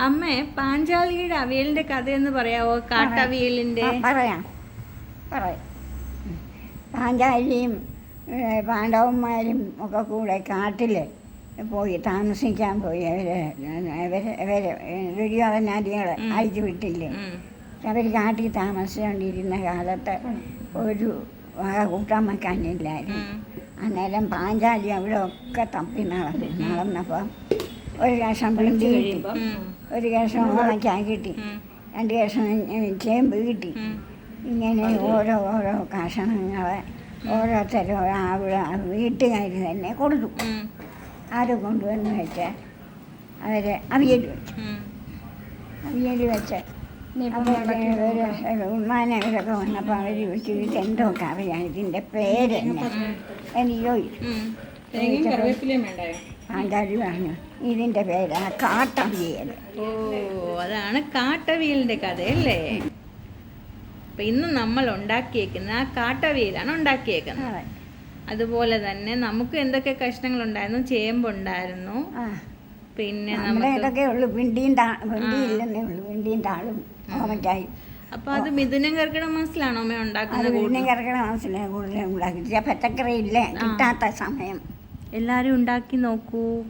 അമ്മേ പാഞ്ചാലിയുടെ അവിയലിന്റെ കഥ എന്ന് പറയാവോ കാട്ടവിയലിന്റെ. പറയാം. പറയാം. പാഞ്ചാലിയും പാണ്ഡവന്മാരും ഒക്കെ കൂടെ കാട്ടിൽ പോയി താമസിക്കാൻ പോയി. അവർ അവർ അവർ ദുര്യോധനാദികളെ അയച്ചു വിട്ടില്ലേ. അവർ കാട്ടിൽ താമസിച്ചുകൊണ്ടിരുന്ന കാലത്ത് ഒരു വക കൂട്ടാൻ വെക്കാനില്ലായിരുന്നു അന്നേരം പാഞ്ചാലി അവിടെ ഒക്കെ തപ്പി നടന്നു നടന്നപ്പം ഒരു കഷം പിണ്ടി കിട്ടി. ഒരു കഷം ഉണക്കാൻ കിട്ടി. രണ്ട് കഷം ചേമ്പ് കിട്ടി. ഇങ്ങനെ ഓരോ ഓരോ കഷണങ്ങളെ ഓരോരുത്തരും അവിടെ വീട്ടുകാർ തന്നെ കൊടുത്തു. ആര് കൊണ്ടുവന്ന് വെച്ച്? അവർ അവിയൽ വെച്ചു. അവിയൽ വെച്ച്. ഉമ്മാനവരൊക്കെ വന്നപ്പോൾ അവർ ചോദിച്ചു ഇതെന്തോ അറിയാം ഇതിന്റെ പേരെന്നെ എനിക്ക് ചോദിച്ചു. ഉം. പേരാണ് ഇതിന്റെ കാട്ടവിയൽ. ഓ അതാണ് കാട്ടവിയലിന്റെ കഥയല്ലേ അപ്പൊ ഇന്ന് നമ്മൾ ഉണ്ടാക്കിയേക്കുന്ന ആ കാട്ടവിയലാണ് ഉണ്ടാക്കിയേക്കുന്നത്. അതുപോലെ തന്നെ നമുക്ക് എന്തൊക്കെ കഷ്ണങ്ങൾ ഉണ്ടായിരുന്നു ചേമ്പുണ്ടായിരുന്നു പിന്നെ നമ്മുടെ നമുക്ക് ഇതൊക്കെ ഉള്ളു. പിണ്ടിയും താ പിണ്ടി ഇല്ലെന്നേ ഉള്ളൂ. പിണ്ടിയും താളും ഓമറ്റായും അപ്പൊ അത് മിഥുനം കർക്കിടക മാസത്തിലാണോ അമ്മ ഉണ്ടാക്കുന്നത് വീണ്ടും കിടക്കണ മനസ്സിലായി കൂടുതൽ ഉണ്ടാക്കി കിട്ടാത്ത സമയം. എല്ലാരും ഉണ്ടാക്കി നോക്കൂ.